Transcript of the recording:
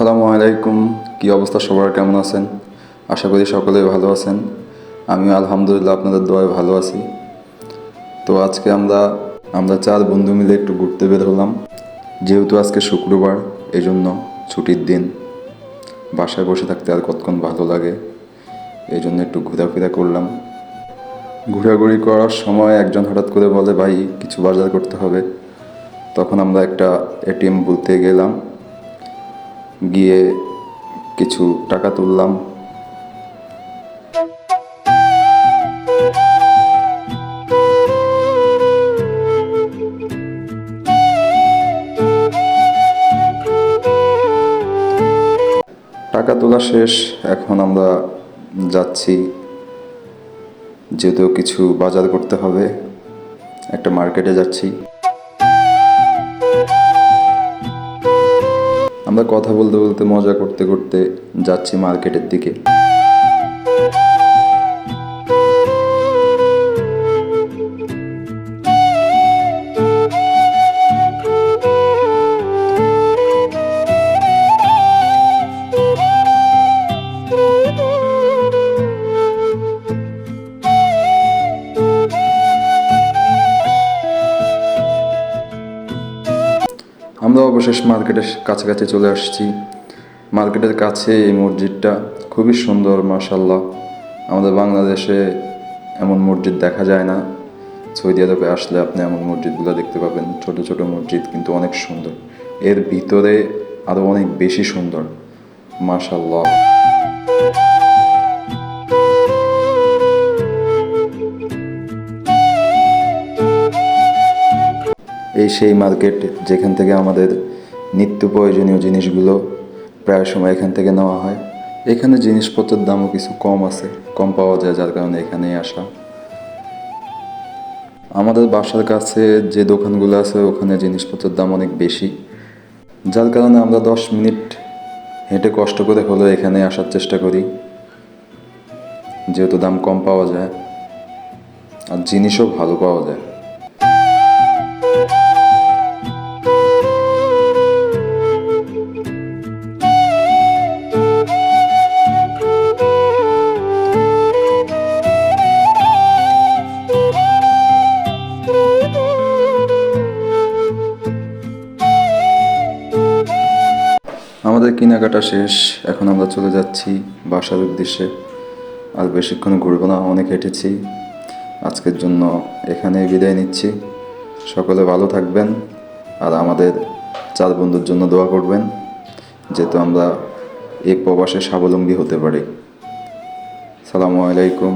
সালামু আলাইকুম। কি অবস্থা? সবার কেমন আছেন? আশা করি সকলেই ভালো আছেন। আমিও আলহামদুলিল্লাহ আপনাদের দোয়ায় ভালো আছি। তো আজকে আমরা আমরা চার বন্ধু মিলে একটু ঘুরতে বের হলাম। যেহেতু আজকে শুক্রবার এই জন্য ছুটির দিন। বাসায় বসে থাকতে আর কতক্ষণ ভালো লাগে এই জন্য একটু ঘোরাফেরা করলাম। ঘোরাঘুরি করার সময় একজন হঠাৎ করে বলে, ভাই, কিছু বাজার করতে হবে। তখন আমরা একটা এটিএম বুথে গেলাম। গিয়ে কিছু টাকা তুললাম। টাকা তোলা শেষ, এখন আমরা যাচ্ছি। যেহেতু কিছু বাজার করতে হবে, একটা মার্কেটে যাচ্ছি। আমরা কথা বলতে বলতে মজা করতে করতে যাচ্ছি মার্কেটের দিকে। আমরা অবশেষ মার্কেটের কাছাকাছি চলে আসছি। মার্কেটের কাছে এই মসজিদটা খুবই সুন্দর মাশাল্লাহ আমাদের বাংলাদেশে এমন মসজিদ দেখা যায় না। সৌদি আরবে আসলে আপনি এমন মসজিদগুলো দেখতে পাবেন। ছোট ছোট মসজিদ কিন্তু অনেক সুন্দর। এর ভিতরে আরও অনেক বেশি সুন্দর মাশাল্লাহ এই সেই মার্কেট যেখান থেকে আমাদের নিত্য প্রয়োজনীয় জিনিসগুলো প্রায় সময় এখান থেকে নেওয়া হয়। এখানে জিনিসপত্রের দামও কিছু কম আছে, কম পাওয়া যায় যার কারণে এখানেই আসা। আমাদের বাসার কাছে যে দোকানগুলো আছে, ওখানে জিনিসপত্রের দাম অনেক বেশি। যার কারণে আমরা দশ মিনিট হেঁটে কষ্ট করে হলেও এখানে আসার চেষ্টা করি। যেহেতু দাম কম পাওয়া যায়, আর জিনিসও ভালো পাওয়া যায়। আমাদের কেনাকাটা শেষ। এখন আমরা চলে যাচ্ছি বাসার উদ্দেশ্যে। আর বেশিক্ষণ ঘুরবো না, অনেক হেঁটেছি। আজকের জন্য এখানেই বিদায় নিচ্ছি। সকলে ভালো থাকবেন আর আমাদের চার বন্ধুর জন্য দোয়া করবেন, যেহেতু আমরা এই প্রবাসে স্বাবলম্বী হতে পারি। সালামু আলাইকুম।